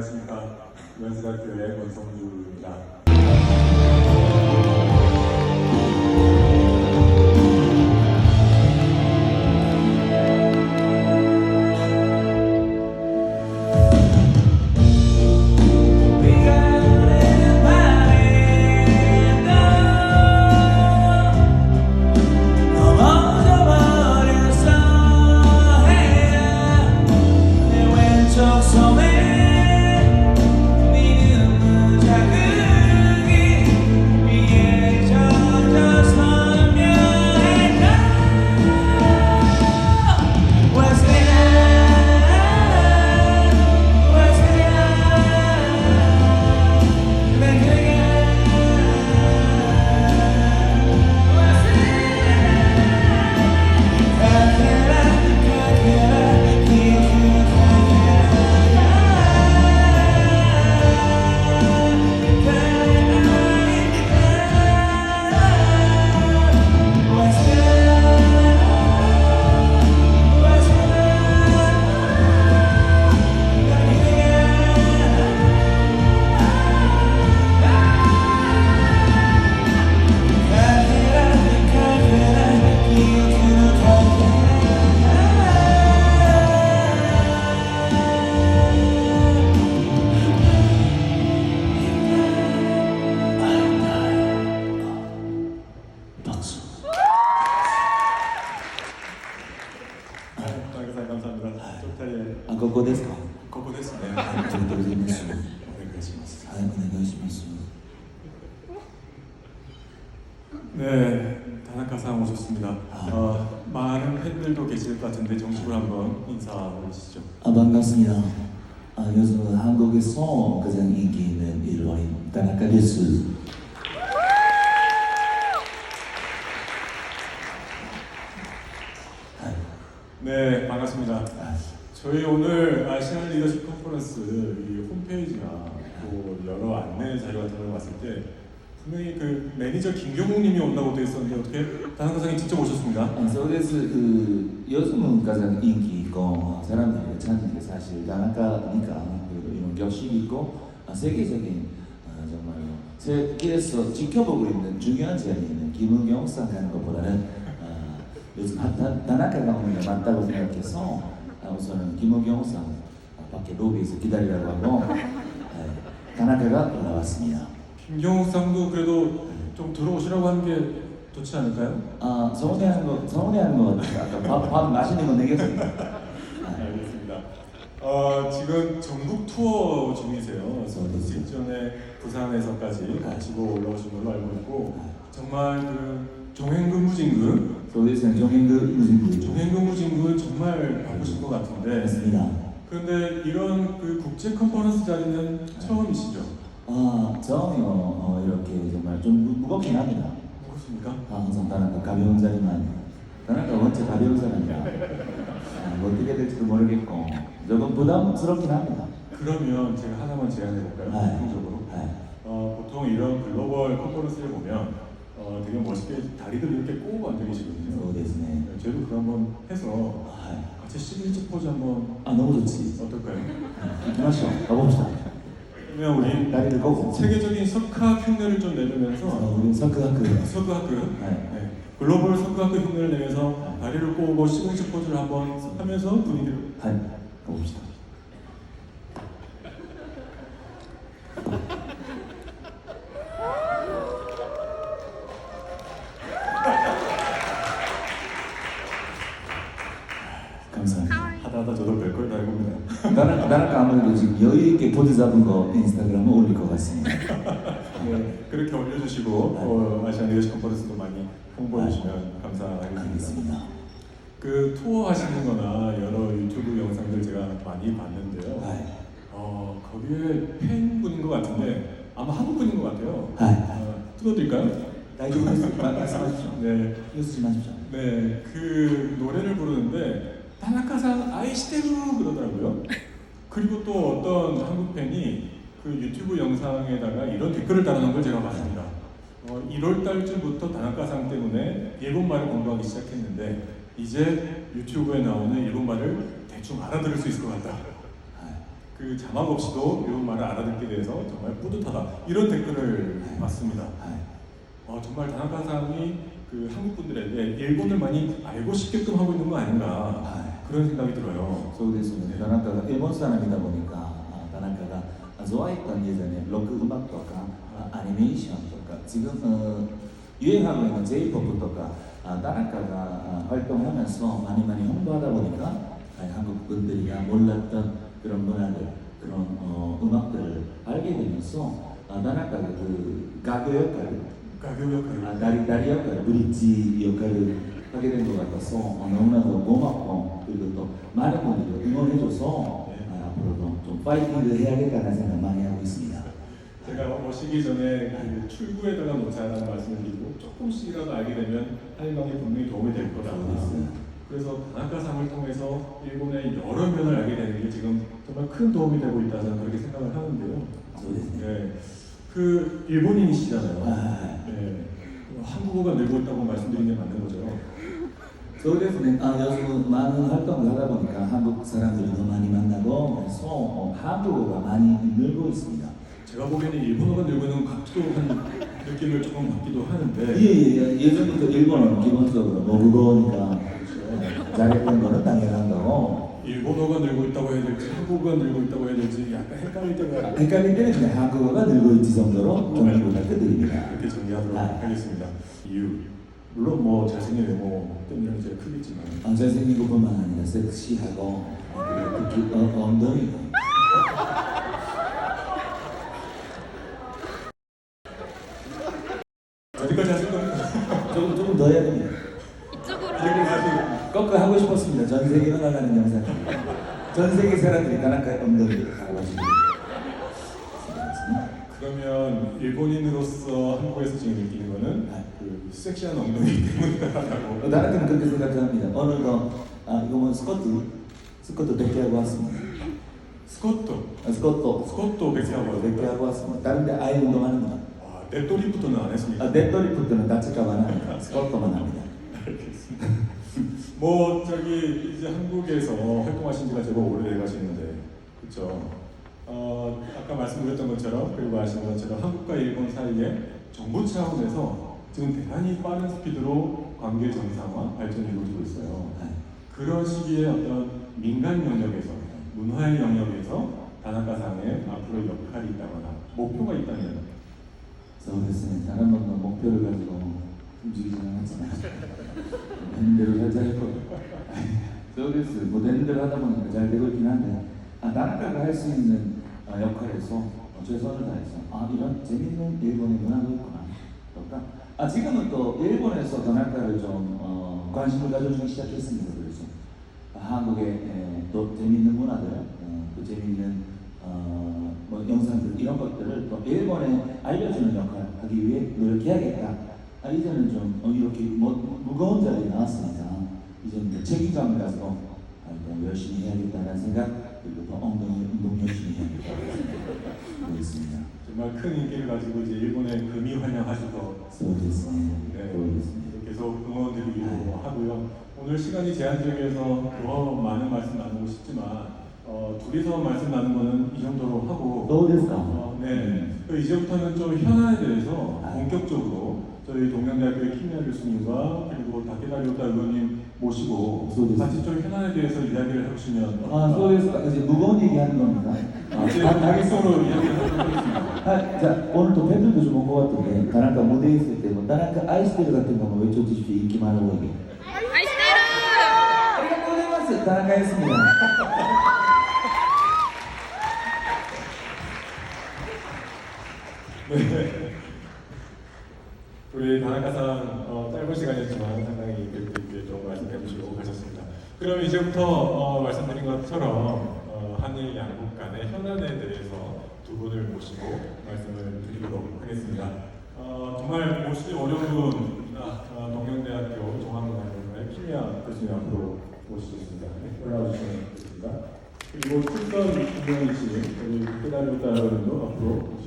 안녕하십니까. 연세대학교의 권성주입니다. 네, 다나카상 오셨습니다. 어, 많은 팬들도 계실 것 같은데 정식으로 한번 인사 올리시죠. 아, 반갑습니다. 아, 요즘 한국에서 가장 인기 있는 일본인 다나카 데스. 아, 네, 반갑습니다. 아, 저희 오늘 아시안 리더십 컨퍼런스 이 홈페이지나 또 여러 안내 자료 같은 걸 봤을 때 분명히 그 매니저 김경욱님이 온다고 돼 있었는데 어떻게 다나카상이 직접 오셨습니다. 아, 서울에서 그 요즘은 가장 인기 있고 어, 사람들이 찾는 게 사실 다나카니까 그리고 이런 격식이 있고 아, 세계적인 아, 정말로 세계에서 지켜보고 있는 중요한 자리에 있는 김은경상 가는 것보다는 다나카가 오는 게 맞다고 생각해서 아, 우선은 김은경상 밖에 로비에서 기다리라고 하고 아, 다나카가 올라왔습니다. 김경욱 상도 그래도 좀 들어오시라고 하는 게 좋지 않을까요? 아 서운해하는 거 서운해하는 거 같아요. 아까 밥, 밥 맛있는 거 내겠습니다. 아, 알겠습니다. 어, 지금 전국 투어 중이세요. 그래서 네. 직전에 부산에서까지 가지고 올라오신 걸로 알고 있고 아. 정말 그 종횡근무진군 서울에서는 종행그 무슨 종횡근 무진군 정말 바쁘신 것 같은데 맞습니다. 그런데 이런 그 국제 컨퍼런스 자리는 처음이시죠? 어, 아, 저는요, 어, 이렇게 정말 좀 무, 겁긴 합니다. 무겁습니까? 아, 항상 다나가 그 가벼운 자리만 다나가 원체 가벼운 사람이라 아, 뭐 어떻게 될지도 모르겠고 조금 부담스럽긴 합니다. 그러면 제가 하나만 제안해 볼까요? 아, 공통적으로 아, 어, 보통 이런 글로벌 컨퍼런스를 보면 어, 되게 멋있게 다리들 이렇게 꼬고 앉아 계시거든요. 어, 네, 네. 네, 저도 그거 한번 해서 아, 같이 시그니처 포즈 한번 아, 너무 좋지. 어떨까요? 하나씩 가봅시다. 그러면 우리 다리를 꼬고. 세계적인 석학 흉내를 좀 어, 내면서 우리 서크하크. 석학그 네. 네, 글로벌 석학그 흉내를 내면서 다리를 꼬고 시그니처 포즈를 한번 하면서 분위기를 はい가봅시다. 감사합니다. 말로 지금 여유 있게 보드 잡은 거 인스타그램에 올릴 것 같습니다. 네, 그렇게 올려주시고 네. 어, 아시안 리더십 컨퍼런스도 많이 홍보해 네. 주시면 감사하겠습니다. 알겠습니다. 그 투어 하시는 거나 여러 유튜브 영상들 제가 많이 봤는데요. 네. 어, 거기에 팬분인 것 같은데 아마 한국분인 것 같아요. 어, 아이, 뜯어드릴까요? 말씀하십시오. 네. 네, 그 노래를 부르는데 타나카산 아이시테루 그러더라고요. 그리고 또 어떤 한국 팬이 그 유튜브 영상에다가 이런 댓글을 달아놓은 걸 제가 봤습니다. 어, 1월 달쯤부터 단합가상 때문에 일본말을 공부하기 시작했는데 이제 유튜브에 나오는 일본말을 대충 알아들을 수 있을 것 같다. 네. 그 자막 없이도 일본말을 알아듣게 돼서 정말 뿌듯하다. 이런 댓글을 네. 봤습니다. 네. 어, 정말 단합가상이 그 한국 분들에게 일본을 많이 알고 싶게끔 하고 있는 거 아닌가. 그런 생각이 들어요. そうですね、田中が、エモンサー見たボニカ、あ田中が、あゾワイカンデザね、ロック음악とか、あアニメーションとか、지금 어, 유행하고 있는 J-POP とか、아, 다나카가 활동하면서 많이 많이 홍보하다 보니까 아, 한국 분들이 몰랐던 그런 문화들, 그런 어, 음악들을 알게 되면서 아, 다나카가 그 가교 역할, 가교 역할을 아, 다리, 다리 역할, 브릿지 역할을 하게 된 것 같아서 아, 너무나도 고맙고 그리고 또 많은 분들이 응원해줘서 네. 아, 앞으로도 좀 파이팅을 해야겠다는 생각 많이 하고 있습니다. 제가 오시기 전에 그 출구에다가 놓자는 말씀을 드리고 조금씩이라도 알게 되면 한일방에 분명히 도움이 될 거라고 아. 했습니다. 그래서 다나카상을 통해서 일본의 여러 면을 알게 되는 게 지금 정말 큰 도움이 되고 있다 저는 그렇게 생각을 하는데요. 아, 네. 네. 그 일본인이시잖아요. 네. 그 한국어가 늘고 있다고 말씀드린 게 맞는 거죠. 서울에서 나가서 아, 많은 활동을 하다 보니까 한국 사람들이 더 많이 만나고 그래서 어, 한국어가 많이 늘고 있습니다. 제가 보기에는 일본어가 늘고 있는 각도한 느낌을 조금 받기도 하는데 예, 예, 예. 예전부터 일본어는 기본적으로 뭐 너무 무거우니까 잘했던 거는 당연한 거고 일본어가 늘고 있다고 해야 될지 한국어가 늘고 있다고 해야 될지 약간 헷갈릴 때가 아, 헷갈릴 때는 그냥 한국어가 늘고 있지 정도로 네. 정리 부탁드립니다. 이렇게 정리하도록 아. 하겠습니다. 유. 물론 뭐 잘생긴 외모 때문에 제일 크겠지만 어, 잘생긴 것뿐만 아니라 섹시하고 그리고 특히 어, 엉덩이 어디까지 하실 겁니까? 조금 조금 더 해야 됩니다. 이쪽으로 이렇게 하시고 거꾸로 하고 싶었습니다. 전 세계로 나가는 영상. 전 세계 사람들이 다나카 엉덩이를 하고 싶습니다. 그러면 일본인으로서 한국에서 지금 느끼는 거는 그 섹시한 엉덩이 때문이다라고 다나카는 그렇게 생각합니다. 오늘도 아 이거 뭐 스쿼트 스쿼트 100개 하고 왔습니다. 스쿼트 아, 스쿼트 스쿼트 100개 하고 100개 하고 왔습니다. 다른데 아예 운동하는구나. 와, 넷돌이부터는 안 했습니다. 아, 넷돌이부터는 다칠까봐 안 합니다. 스쿼트만 합니다. 알겠습니다. 뭐 저기 이제 한국에서 활동하신 지가 제법 오래돼 가시는데 그렇죠. 어, 아까 말씀드렸던 것처럼 그리고 아시는 것처럼 한국과 일본 사이에 정부 차원에서 지금 대단히 빠른 스피드로 관계 정상화 발전이 이루어지고 있어요. 네. 그런 시기에 어떤 민간 영역에서 문화의 영역에서 다나카상의 앞으로 역할이 있다거나 목표가 있다면 잘못했으니 다른 건도 목표를 가지고 움직이지 않았잖아요. 낸대로 살짝 해보고 됐어요. 뭐 낸대로 하다 보니까 잘 되고 있긴 한데 아, 단아가가 할 수 있는 역할에서 어, 최선을 다해서 아 이런 재밌는 일본의 문화가 있구나. 그러니까 아 지금은 또 일본에서 다나카를 좀 어, 관심을 가져주기 시작했습니다. 그래서 아, 한국의 에, 또 재밌는 문화들, 어, 또 재밌는 어, 뭐 영상들 이런 것들을 또 일본에 알려주는 역할 하기 위해 노력해야겠다. 아, 이제는 좀 어, 이렇게 뭐, 무거운 자리에 나왔으니까 이제는 또 책임감을 가지고 아, 또 열심히 해야겠다는 생각 그리고 엉덩이 운동 열심히 해야 되겠습니다. 정말 큰 인기를 가지고 이제 일본의 금이 환영하셔서 네, 계속 응원드리고 하고요. 오늘 시간이 제한적이어서 더 많은 말씀 나누고 싶지만 어, 둘이서 말씀 나눈 거는 이 정도로 하고 어, 네. 그 이제부터는 좀 현안에 대해서 아. 본격적으로 저희 동양대학교의 키미아 교수님과 그리고 다케다리오타 의원 모시고 수원에서 좀 현안에 대해서 이야기를 해보시면 아 수원에서 이제 무거운 얘기하는 겁니다. 아, 네, 네, 가겠으로 이야기를 해보겠습니다. 아, 자 오늘 또 팬들도 좀 온 것 같은데 다나카 무대에 있을 때뭐 다나카 아이스테르 같은 거뭐 외쳐주십시오 인기 많은 곡에 아이스테르 우리가 다나카 했습니다. 네. 우리 다나카상 어, 짧은 시간이었지만 상당히 깊게 있게 좀 말씀 해 주시고 가셨습니다. 그럼 이제부터 어, 말씀드린 것처럼 어, 한일 양국 간의 현안에 대해서 두 분을 모시고 말씀을 드리도록 하겠습니다. 어, 정말 모시기 어려운 분 아, 어, 동양대학교 종합문화연구원의 키미야 교수님 앞으로 모시겠습니다. 네, 올라와 주시면 좋겠습니다. 그리고 출선 김동희 씨, 그리고 페다르 따르도 앞으로